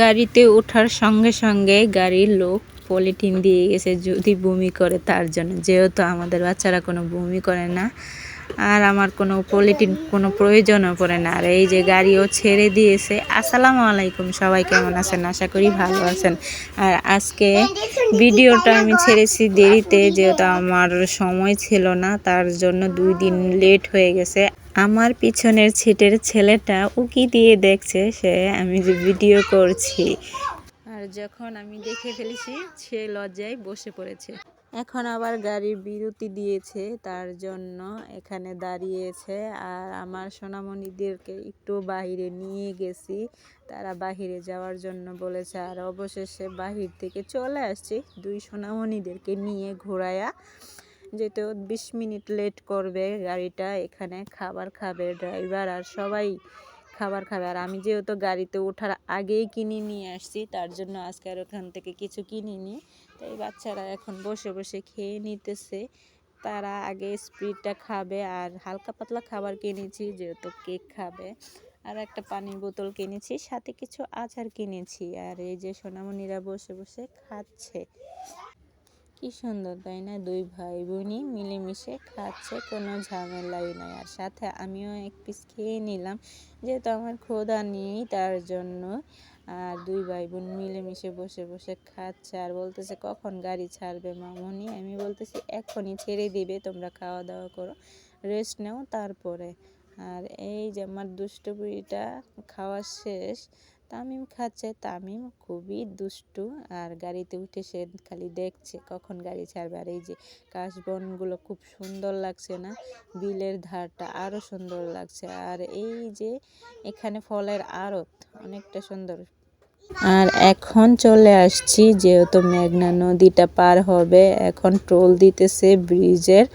গাড়িতে ওঠার সঙ্গে সঙ্গে গাড়ির লোক পলিথিন দিয়ে গেছে যদি বমি করে তার জন্য। যেহেতু আমাদের বাচ্চারা কোনো বমি করে না, আর আমার কোনো পলিথিন কোনো প্রয়োজনও পড়ে না। আর এই যে গাড়িও ছেড়ে দিয়েছে। আসসালামু আলাইকুম, সবাই কেমন আছেন? আশা করি ভালো আছেন। আর আজকে ভিডিওটা আমি ছেড়েছি দেরিতে, যেহেতু আমার সময় ছিল না, তার জন্য দুই দিন লেট হয়ে গেছে। আমার পিছনের ছিটের ছেলেটা উকি দিয়ে দেখছে সে, আমি যে ভিডিও করছি। আর যখন আমি দেখে ফেলেছি, সে লজ্জায় বসে পড়েছে। এখন আবার গাড়ির বিরতি দিয়েছে, তার জন্য এখানে দাঁড়িয়েছে। আর আমার সোনামণিদেরকে একটু বাহিরে নিয়ে গেছি। তারা বাহিরে যাওয়ার জন্য বলেছে, আর অবশেষে বাহির থেকে চলে আসছি। দুই সোনামণিদেরকে নিয়ে ঘোরায়া যেহেতু বিশ মিনিট লেট করবে গাড়িটা, এখানে খাবার খাবে, ড্রাইভার আর সবাই খাবার খাবে। আর আমি যেহেতু গাড়িতে ওঠার আগেই কিনে নিয়ে আসছি, তার জন্য আজকে আর ওখান থেকে কিছু কিনিনি। তাই বাচ্চারা এখন বসে বসে খেয়ে নিতেছে। তারা আগে স্পিডটা খাবে আর হালকা পাতলা খাবার কিনেছি, যেহেতু কেক খাবে। আর একটা পানির বোতল কিনেছি, সাথে কিছু আচার কিনেছি। আর এই যে সোনামণিরা বসে বসে খাচ্ছে। কি সুন্দর, তাই না? দুই ভাই বোনই মিলেমিশে খাচ্ছে, কোনো ঝামেলাই নাই। আর সাথে আমিও এক পিস খেয়ে নিলাম, যেহেতু আমার খোদা নেই তার জন্য। আর দুই ভাই বোন মিলেমিশে বসে বসে খাচ্ছে আর বলতেছে, কখন গাড়ি ছাড়বে মামনি? আমি বলতেছি, এখনই ছেড়ে দিবে, তোমরা খাওয়া দাওয়া করো রেস্ট নাও তারপরে। আর এই যে আমার দুষ্ট বুড়িটা খাওয়া শেষ তামিম খাচ্ছে। তামিম খুবই দুষ্টু। আর গাড়িতে উঠে সে খালি দেখছে কখন গাড়ি ছাড়বে। আর এই যে কাশবনগুলো খুব সুন্দর লাগছে না? বিলের ধারটা আরও সুন্দর লাগছে। আর এই যে এখানে ফলের আড়ত অনেকটা সুন্দর। আর এখন চলে আসছি, যেহেতু মেঘনা নদীটা পার হবে, এখন টোল দিতেছে ব্রিজের।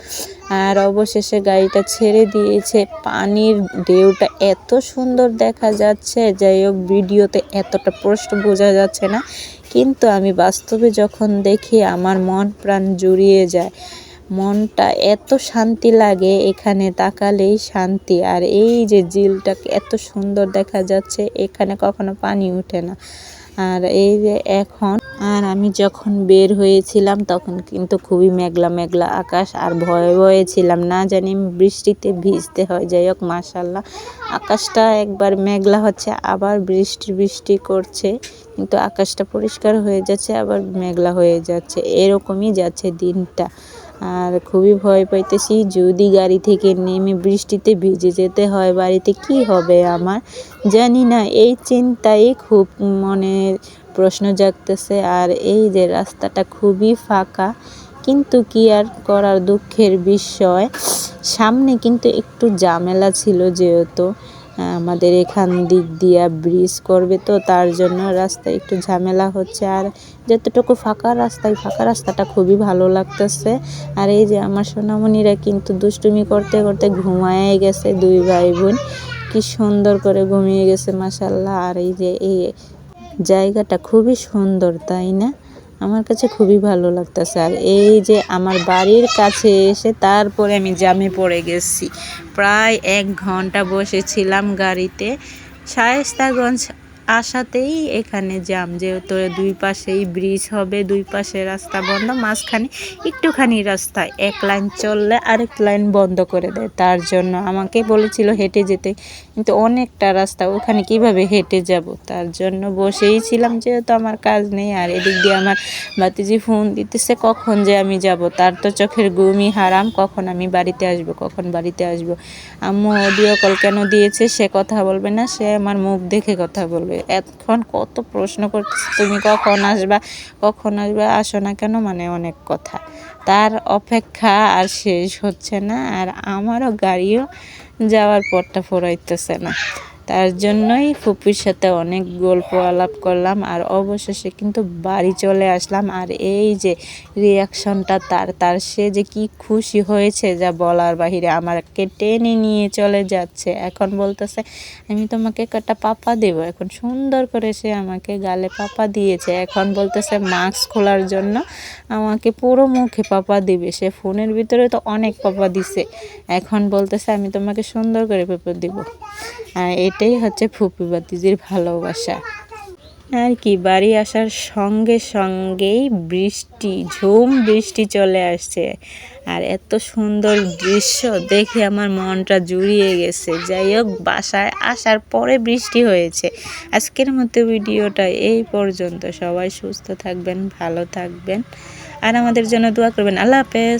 আর অবশেষে গাড়িটা ছেড়ে দিয়েছে। পানির ঢেউটা এত সুন্দর দেখা যাচ্ছে, যাই হোক ভিডিওতে এতটা প্রশ্ন বোঝা যাচ্ছে না। কিন্তু আমি বাস্তবে যখন দেখি, আমার মন প্রাণ জুড়িয়ে যায়। মনটা এত শান্তি লাগে এখানে তাকালেই শান্তি। আর এই যে ঝিলটা এত সুন্দর দেখা যাচ্ছে, এখানে কখনো পানি ওঠে না। আর এই যে এখন, আর আমি যখন বের হয়েছিলাম তখন কিন্তু খুবই মেঘলা মেঘলা আকাশ, আর ভয়ে ভয়ে ছিলাম। না জানি বৃষ্টিতে ভিজতে হয়, যাই হোক মাসাল্লাহ আকাশটা একবার মেঘলা হচ্ছে, আবার বৃষ্টি বৃষ্টি করছে। কিন্তু আকাশটা পরিষ্কার হয়ে যাচ্ছে, আবার মেঘলা হয়ে যাচ্ছে। এরকমই যাচ্ছে দিনটা। আর খুবই ভয় পাইতেছি যদি গাড়ি থেকে নেমে বৃষ্টিতে ভিজে যেতে হয় বাড়িতে, কি হবে আমার? জানি না, এই চিন্তাই খুব মনের প্রশ্ন জাগতেছে আর এই যে রাস্তাটা খুবই ফাঁকা, কিন্তু কি আর করার দুঃখের বিষয়? সামনে কিন্তু একটু ঝামেলা ছিল যেহেতু, আমাদের এখান দিক দিয়া ব্রিজ করবে তো, তার জন্য রাস্তায় একটু ঝামেলা হচ্ছে আর যতটুকু ফাঁকা রাস্তায় ফাঁকা রাস্তাটা খুবই ভালো লাগতেছে। আর এই যে আমার সোনামণিরা কিন্তু দুষ্টুমি করতে করতে ঘুমায় গেছে দুই ভাই বোন কি সুন্দর করে ঘুমিয়ে গেছে মাসাল্লাহ আর এই যে এই জায়গাটা খুবই সুন্দর, তাই না? আমার কাছে খুবই ভালো লাগতেছে। আর এই যে আমার বাড়ির কাছে এসে তারপরে আমি জামে পড়ে গেছি। প্রায় এক ঘণ্টা বসেছিলাম গাড়িতে। শায়েস্তাগঞ্জ আসাতেই এখানে জাম যেহেতু দুই পাশেই ব্রিজ হবে, দুই পাশে রাস্তা বন্ধ, মাঝখানে একটুখানি রাস্তা। এক লাইন চললে আরেক লাইন বন্ধ করে দেয়। তার জন্য আমাকে বলেছিল হেঁটে যেতে, কিন্তু অনেকটা রাস্তা, ওখানে কীভাবে হেঁটে যাব? তার জন্য বসেই ছিলাম, যেহেতু আমার কাজ নেই, আর এদিক দিয়ে আমার বাতিজি ফোন দিতেছে, কখন যে আমি যাব? তার তো চোখের ঘুমই হারাম, কখন আমি বাড়িতে আসব, কখন বাড়িতে আসব? আম্মু অডিও কল কেন দিয়েছে? সে কথা বলবে না, সে আমার মুখ দেখে কথা বলবে। এখন কত প্রশ্ন করতেছে? তুমি কখন আসবা? কখন আসবা? আসো না কেন? মানে অনেক কথা। তার অপেক্ষা আর শেষ হচ্ছে না, আর আমারও গাড়িও যাওয়ার পরটা ফোরাইতেছে না। তার জন্যই ফুপির সাথে অনেক গল্প আলাপ করলাম আর অবশেষে কিন্তু বাড়ি চলে আসলাম আর এই যে রিয়াকশনটা তার তার সে যে কি খুশি হয়েছে যা বলার বাহিরে আমাকে টেনে নিয়ে চলে যাচ্ছে। এখন বলতেছে, আমি তোমাকে কটা পাপা দেব। এখন সুন্দর করে সে আমাকে গালে পাপা দিয়েছে। এখন বলতেছে, মাস্ক খোলার জন্য আমাকে পুরো মুখে পাপা দিবে। সে ফোনের ভিতরে তো অনেক পাপা দিছে। এখন বলতেছে, আমি তোমাকে সুন্দর করে পেপার দিব। এটাই হচ্ছে ফুপি বাতিজির ভালোবাসা। আর কি, বাড়ি আসার সঙ্গে সঙ্গেই বৃষ্টি, ঝুম বৃষ্টি চলে আসছে। আর এত সুন্দর দৃশ্য দেখে আমার মনটা জুড়িয়ে গেছে। যাই হোক, বাসায় আসার পরে বৃষ্টি হয়েছে। আজকের মতো ভিডিওটা এই পর্যন্ত। সবাই সুস্থ থাকবেন, ভালো থাকবেন। আর আমাদের জন্য দোয়া করবেন। আল্লাহ হাফেজ।